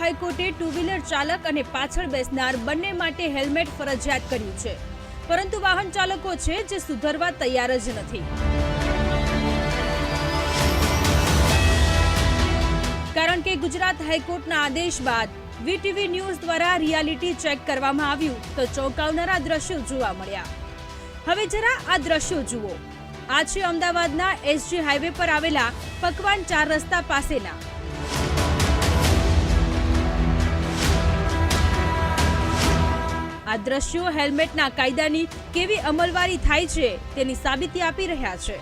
હાઈકોર્ટે two wheeler ચાલક અને પાછળ બેસનાર બંને માટે હેલ્મેટ ફરજિયાત કર્યું છે. પરંતુ વાહન ચાલકો છે જે સુધરવા તૈયાર જ નથી. કારણ કે ગુજરાત હાઈકોર્ટના આદેશ બાદ વીટીવી ન્યૂઝ દ્વારા રિયાલિટી ચેક કરવામાં આવ્યું તો ચોંકાવનારા દ્રશ્યો જોવા મળ્યા. હવે જરા આ દ્રશ્યો જુઓ. આ છે અમદાવાદના એસજી હાઈવે પર આવેલા પકવાન ચાર રસ્તા પાસેના. આ દ્રશ્યો હેલ્મેટના કાયદાની કેવી અમલવારી થાય છે તેની સાબિતી આપી રહ્યા છે.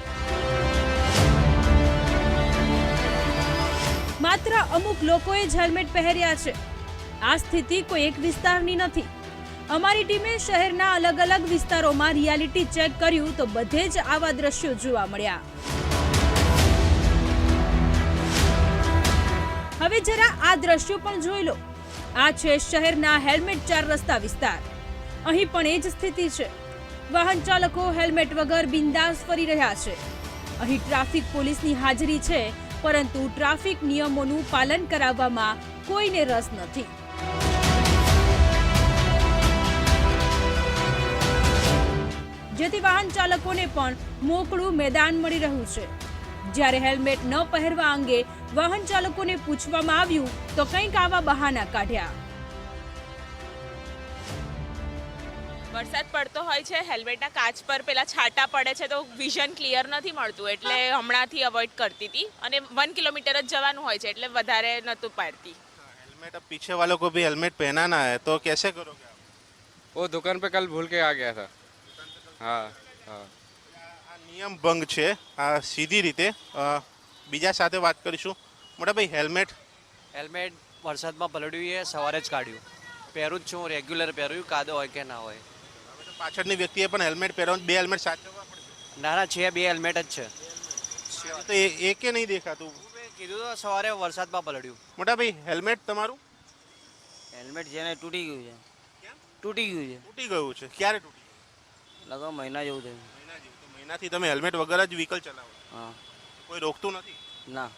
માત્ર અમુક લોકોએ જ હેલ્મેટ પહેર્યા છે. આ સ્થિતિ કોઈ એક વિસ્તારની નથી. અમારી ટીમે શહેરના અલગ અલગ વિસ્તારોમાં રિયાલિટી ચેક કર્યું તો બધે જ આવા દ્રશ્યો જોવા મળ્યા. હવે જરા આ દ્રશ્યો પણ જોઈ લો. આ છે શહેરના હેલ્મેટ ચાર રસ્તા વિસ્તાર. અહીં પણ એ જ સ્થિતિ છે. વાહન ચાલકો હેલ્મેટ વગર બિંદાસ ફરી રહ્યા છે. અહીં ટ્રાફિક પોલીસની હાજરી છે, પરંતુ ટ્રાફિક નિયમોનું પાલન કરાવવામાં કોઈને રસ નથી. જેથી વાહન ચાલકોને પણ મોકળું મેદાન મળી રહ્યું છે. જ્યારે હેલ્મેટ ન પહેરવા અંગે વાહન ચાલકોને પૂછવામાં આવ્યું, તો કંઈક આવા બહાના કાઢ્યા. વરસાદ પડતો હોય છે હેલ્મેટના કાચ પર પેલા છાંટા પડે છે તો વિઝન ક્લિયર નથી મળતું એટલે હમણાંથી અવોઇડ કરતી હતી અને વન કિલોમીટર જ જવાનું હોય છે એટલે વધારે નહોતું પાડતી हेलमेट अब पीछे वालों को भी हेलमेट पहनाना है तो कैसे करोगे आप वो दुकान पे कल भूल के आ गया था हाँ हाँ આ નિયમ ભંગ છે આ સીધી રીતે અ, બીજા સાથે વાત કરીશું મોટા ભાઈ હેલ્મેટ હેલ્મેટ વરસાદમાં પલળ્યું એ સવારે જ કાઢ્યું પહેરું જ છું રેગ્યુલર પહેર્યું કાદો હોય કે ના હોય હવે તો પાછળની વ્યક્તિએ પણ હેલ્મેટ પહેરવાનું બે હેલ્મેટ સાચવવા પડશે. ના ના છે બે હેલ્મેટ જ છે. તો એ એકે નહીં દેખાતું? કીધું તો સવારે વરસાદમાં પલળ્યું. મોટા ભાઈ હેલ્મેટ તમારું? હેલ્મેટ જેને તૂટી ગયું છે. કેમ? તૂટી ગયું છે. તૂટી ગયું છે. ક્યારે તૂટી? લગભગ મહિના જેવું થયું. મહિના જેવું. તો મહિનાથી તમે હેલ્મેટ વગર જ વ્હીકલ ચલાવો. હા. કોઈ રોકતું નથી? ના.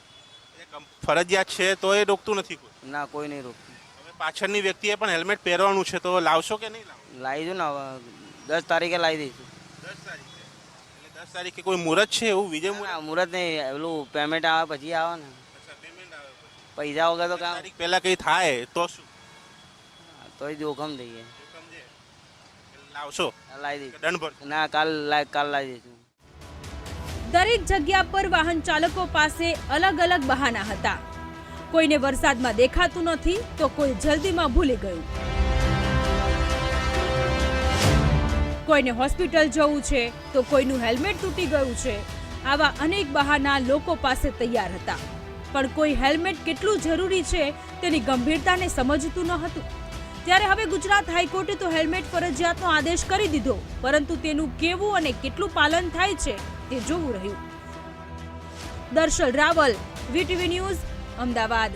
ફરજિયાત છે તો એ રોકતું નથી કોઈ? ના કોઈ નહીં રોકતું. પાછળની વ્યક્તિએ પણ હેલ્મેટ પહેરવાનું છે તો લાવશો કે નહીં લાવો લાવી દો ને દસ તારીખે લાવી દઈશું. દસ તારીખે. એટલે દસ તારીખે કોઈ મુહૂર્ત છે એવું? વિજય મુહૂર્ત? મુહૂર્ત નહીં. પેલું પેમેન્ટ આવે પછી આવે ને. અચ્છા પેમેન્ટ આવે પછી. પૈસા વગર તો કામ તારીખ પહેલા કંઈ થાય તો શું? તોય જોખમ થઈ જાય. જોખમ છે. એટલે લાવશો? લાવી દઈશું. ના કાલ કાલ લાવી દઈશું. દરેક જગ્યા પર વાહન ચાલકો પાસે અલગ અલગ બહાના હતા. કોઈને વરસાદમાં દેખાતું નથી તો કોઈ જલ્દીમાં ભૂલી ગયું. કોઈને હોસ્પિટલ જવું છે, તો કોઈનું હેલ્મેટ તૂટી ગયું છે. આવા અનેક બહાના લોકો પાસે તૈયાર હતા. પણ કોઈ હેલ્મેટ કેટલું જરૂરી છે, તેની ગંભીરતાને સમજતું ન હતું ત્યારે હવે ગુજરાત હાઈકોર્ટે તો હેલ્મેટ ફરજિયાતનો આદેશ કરી દીધો, પરંતુ તેનું કેવું અને કેટલું પાલન થાય છે, તે જોવું રહ્યું. Darshal Raval, VTV news, Ahmedabad.